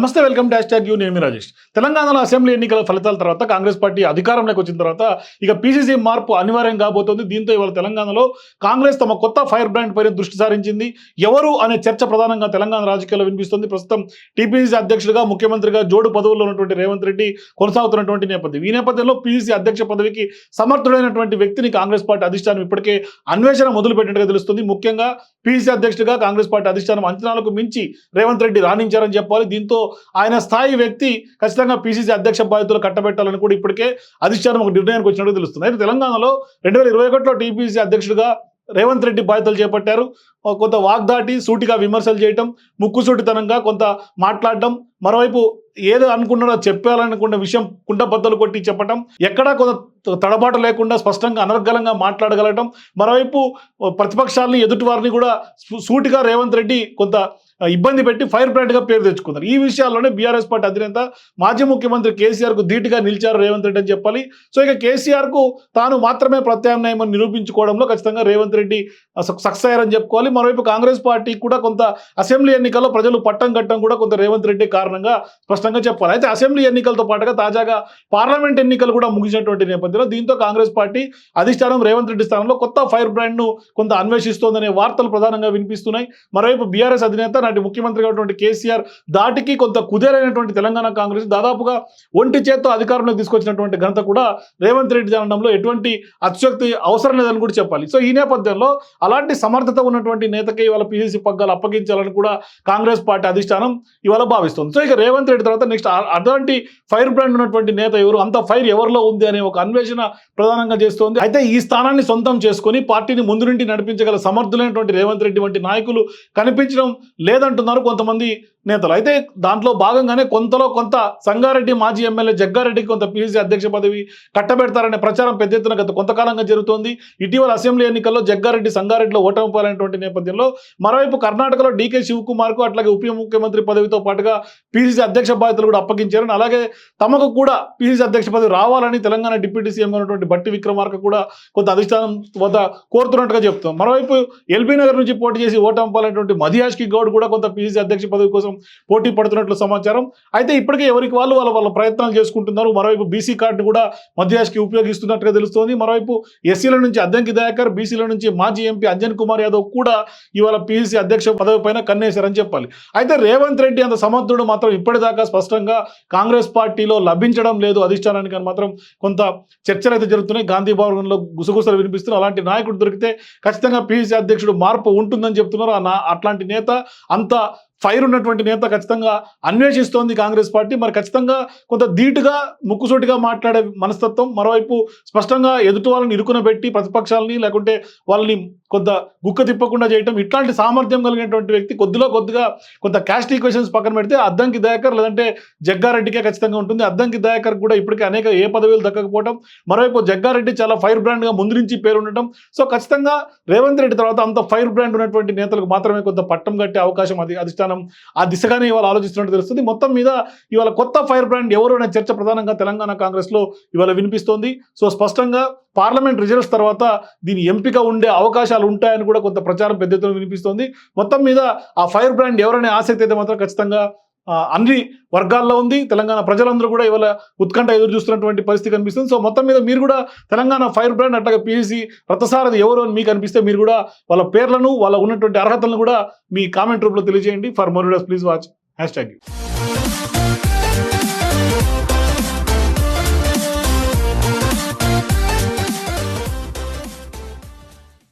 నమస్తే welcome dash tag you. నేను రాజేష్. తెలంగాణలో అసెంబ్లీ ఎన్నికల ఫలితాల తర్వాత కాంగ్రెస్ పార్టీ అధికారంలోకి వచ్చిన తర్వాత ఇక పీసీసీ మార్పు అనివార్యం కాబోతోంది. దీంతో ఇవాళ తెలంగాణలో కాంగ్రెస్ తమ కొత్త ఫైర్ బ్రాండ్ పైన దృష్టి సారించింది. ఎవరు అనే చర్చ ప్రధానంగా తెలంగాణ రాజకీయాల్లో వినిపిస్తుంది. ప్రస్తుతం టీపీసీసీ అధ్యక్షుడిగా ముఖ్యమంత్రిగా జోడు పదవుల్లో ఉన్నటువంటి రేవంత్ రెడ్డి కొనసాగుతున్నటువంటి నేపథ్యం. ఈ నేపథ్యంలో పీసీసీ అధ్యక్ష పదవికి సమర్థుడైనటువంటి వ్యక్తిని కాంగ్రెస్ పార్టీ అధిష్టానం ఇప్పటికే అన్వేషణ మొదలుపెట్టినట్టుగా తెలుస్తుంది. ముఖ్యంగా పీసీసీ అధ్యక్షుడిగా కాంగ్రెస్ పార్టీ అధిష్టానం అంచనాలకు మించి రేవంత్ రెడ్డి రాణించారని చెప్పాలి. దీంతో ఆయన స్థాయి వ్యక్తి ఖచ్చితంగా పీసీసీ అధ్యక్ష బాధ్యతలు కట్టబెట్టాలని కూడా ఇప్పటికే అధిష్టానం ఒక నిర్ణయానికి వచ్చినట్టు తెలుస్తుంది. అయితే తెలంగాణలో రెండు వేల ఇరవై ఒకటిలో టీపీసీ అధ్యక్షుడిగా రేవంత్ రెడ్డి బాధ్యతలు చేపట్టారు. కొంత వాగ్దాటి సూటిగా విమర్శలు చేయటం ముక్కుసూటితనంగా కొంత మాట్లాడడం మరోవైపు ఏదో అనుకున్నాడో చెప్పాలనుకున్న విషయం కుండబద్దలు కొట్టి చెప్పటం ఎక్కడా కొంత తడబాటు లేకుండా స్పష్టంగా అనర్గలంగా మాట్లాడగలగటం మరోవైపు ప్రతిపక్షాలని ఎదుటి వారిని కూడా సూటిగా రేవంత్ రెడ్డి కొంత ఇబ్బంది పెట్టి ఫైర్ బ్రాండ్గా పేరు తెచ్చుకున్నారు. ఈ విషయాల్లోనే బీఆర్ఎస్ పార్టీ అధినేత మాజీ ముఖ్యమంత్రి కేసీఆర్కు ధీటుగా నిలిచారు రేవంత్ రెడ్డి అని చెప్పాలి. సో ఇక కేసీఆర్కు తాను మాత్రమే ప్రత్యామ్నాయం అని నిరూపించుకోవడంలో ఖచ్చితంగా రేవంత్ రెడ్డి సక్సెస్ అయ్యారని చెప్పుకోవాలి. మరోవైపు కాంగ్రెస్ పార్టీ కూడా కొంత అసెంబ్లీ ఎన్నికల్లో ప్రజలు పట్టం కట్టడం కూడా కొంత రేవంత్ రెడ్డి కారణంగా స్పష్టంగా చెప్పాలి. అయితే అసెంబ్లీ ఎన్నికలతో పాటుగా తాజాగా పార్లమెంట్ ఎన్నికలు కూడా ముగిసినటువంటి నేపథ్యంలో దీంతో కాంగ్రెస్ పార్టీ అధిష్టానం రేవంత్ రెడ్డి స్థానంలో కొత్త ఫైర్ బ్రాండ్ను కొంత అన్వేషిస్తోందనే వార్తలు ప్రధానంగా వినిపిస్తున్నాయి. మరోవైపు బీఆర్ఎస్ అధినేత నాటి ముఖ్యమంత్రిగా ఉన్నటువంటి కేసీఆర్ దాటికి కొంత కుదేరైనటువంటి తెలంగాణ కాంగ్రెస్ దాదాపుగా ఒంటి చేత్తో అధికారంలోకి తీసుకొచ్చినటువంటి ఘనత కూడా రేవంత్ రెడ్డి అనడంలో ఎటువంటి అత్యుక్తి అవసరం లేదని కూడా చెప్పాలి. సో ఈ నేపథ్యంలో అలాంటి సమర్థత ఉన్నటువంటి నేతకి ఇవాళ పిసిసి పగ్గాలు అప్పగించాలని కూడా కాంగ్రెస్ పార్టీ అధిష్టానం ఇవాళ భావిస్తుంది. సో ఇక రేవంత్ రెడ్డి తర్వాత నెక్స్ట్ అటువంటి ఫైర్ బ్రాండ్ ఉన్నటువంటి నేత ఎవరు? అంత ఫైర్ ఎవరిలో ఉంది అనే ఒక అన్వేషణ ప్రధానంగా చేస్తోంది. అయితే ఈ స్థానాన్ని సొంతం చేసుకుని పార్టీని ముందు నుండి నడిపించగల సమర్థులైనటువంటి రేవంత్ రెడ్డి వంటి నాయకులు కనిపించడం లేదు లేదంటున్నారు కొంతమంది నేతలు. అయితే దాంట్లో భాగంగానే కొంతలో కొంత సంగారెడ్డి మాజీ ఎమ్మెల్యే జగ్గారెడ్డికి కొంత పీసీసీ అధ్యక్ష పదవి కట్టబెడతారనే ప్రచారం పెద్ద ఎత్తున గత కొంతకాలంగా జరుగుతోంది. ఇటీవల అసెంబ్లీ ఎన్నికల్లో జగ్గారెడ్డి సంగారెడ్డిలో ఓటమి పాలైనటువంటి నేపథ్యంలో మరోవైపు కర్ణాటకలో డీకే శివకుమార్కు అట్లాగే ఉప ముఖ్యమంత్రి పదవితో పాటుగా పీసీసీ అధ్యక్ష బాధ్యతలు కూడా అప్పగించారని అలాగే తమకు కూడా పీసీసీ అధ్యక్ష పదవి రావాలని తెలంగాణ డిప్యూటీ సీఎంగా ఉన్నటువంటి బట్టి విక్రమార్క కూడా కొంత అధిష్టానం వద్ద కోరుతున్నట్టుగా చెప్తాం మరోవైపు ఎల్బీ నగర్ నుంచి పోటీ చేసి ఓటమి పాలైనటువంటి మధియాష్కి గౌడ్ కూడా కొంత పీసీసీ అధ్యక్ష పదవి కోసం పోటీ పడుతున్నట్లు సమాచారం. అయితే ఇప్పటికే ఎవరికి వాళ్ళు వాళ్ళ వాళ్ళ ప్రయత్నాలు చేసుకుంటున్నారు. మరోవైపు బీసీ కార్డు కూడా మధ్యాష్కి ఉపయోగిస్తున్నట్టుగా తెలుస్తోంది. మరోవైపు ఎస్సీల నుంచి అద్దంకి దయాకర్ బీసీల నుంచి మాజీ ఎంపీ అంజన్ కుమార్ యాదవ్ కూడా ఇవాళ పీసీసీ అధ్యక్ష పదవి పైన కన్నేశారని చెప్పాలి. అయితే రేవంత్ రెడ్డి అంత సమర్థుడు మాత్రం ఇప్పటిదాకా స్పష్టంగా కాంగ్రెస్ పార్టీలో లభించడం లేదు. అధిష్టానానికి అని మాత్రం కొంత చర్చలు అయితే జరుగుతున్నాయి. గాంధీ భవన్లో గుసగుసలు వినిపిస్తున్నారు అలాంటి నాయకుడు దొరికితే ఖచ్చితంగా పీసీసీ అధ్యక్షుడు మార్పు ఉంటుందని చెప్తున్నారు. నా- అట్లాంటి నేత అంత ఫైర్ ఉన్నటువంటి నేత ఖచ్చితంగా అన్వేషిస్తోంది కాంగ్రెస్ పార్టీ. మరి ఖచ్చితంగా కొంత ధీటుగా ముక్కుసూటిగా మాట్లాడే మనస్తత్వం మరోవైపు స్పష్టంగా ఎదుటి వాళ్ళని ఇరుకునబెట్టి ప్రతిపక్షాలని లేకుంటే వాళ్ళని కొంత గుక్క తిప్పకుండా చేయటం ఇట్లాంటి సామర్థ్యం కలిగినటువంటి వ్యక్తి కొద్దిలో కొద్దిగా కొంత క్యాస్ట్ ఈక్వేషన్స్ పక్కన పెడితే అద్దంకి దయాకర్ లేదంటే జగ్గారెడ్డికే ఖచ్చితంగా ఉంటుంది. అద్దంకి దయాకర్ కూడా ఇప్పటికే అనేక ఏ పదవులు దక్కకపోవడం మరోవైపు జగ్గారెడ్డి చాలా ఫైర్ బ్రాండ్గా ముందు నుంచి పేరు ఉండటం సో ఖచ్చితంగా రేవంత్ రెడ్డి తర్వాత అంత ఫైర్ బ్రాండ్ ఉన్నటువంటి నేతలకు మాత్రమే కొంత పట్టం కట్టే అవకాశం అది అధిష్టానం ఆ దిశగానే ఇవాళ ఆలోచిస్తున్నట్టు తెలుస్తుంది. మొత్తం మీద ఇవాళ కొత్త ఫైర్ బ్రాండ్ ఎవరు అనే చర్చ ప్రధానంగా తెలంగాణ కాంగ్రెస్లో ఇవాళ వినిపిస్తోంది. సో స్పష్టంగా పార్లమెంట్ రిజల్ట్స్ తర్వాత దీని ఎంపిక ఉండే అవకాశాలు ఉంటాయని కూడా కొంత ప్రచారం పెద్ద ఎత్తున వినిపిస్తోంది. మొత్తం మీద ఆ ఫైర్ బ్రాండ్ ఎవరనే ఆసక్తి అయితే మాత్రం ఖచ్చితంగా అన్ని వర్గాల్లో ఉంది. తెలంగాణ ప్రజలందరూ కూడా ఇవాళ ఉత్కంఠ ఎదురు చూస్తున్నటువంటి పరిస్థితి కనిపిస్తుంది. సో మొత్తం మీద మీరు కూడా తెలంగాణ ఫైర్ బ్రాండ్ అట్లాగే పిసి రథసారథి ఎవరు అని మీకు అనిపిస్తే మీరు కూడా వాళ్ళ పేర్లను వాళ్ళ ఉన్నటువంటి అర్హతలను కూడా మీ కామెంట్ రూపంలో తెలియజేయండి. For more please watch. Hashtag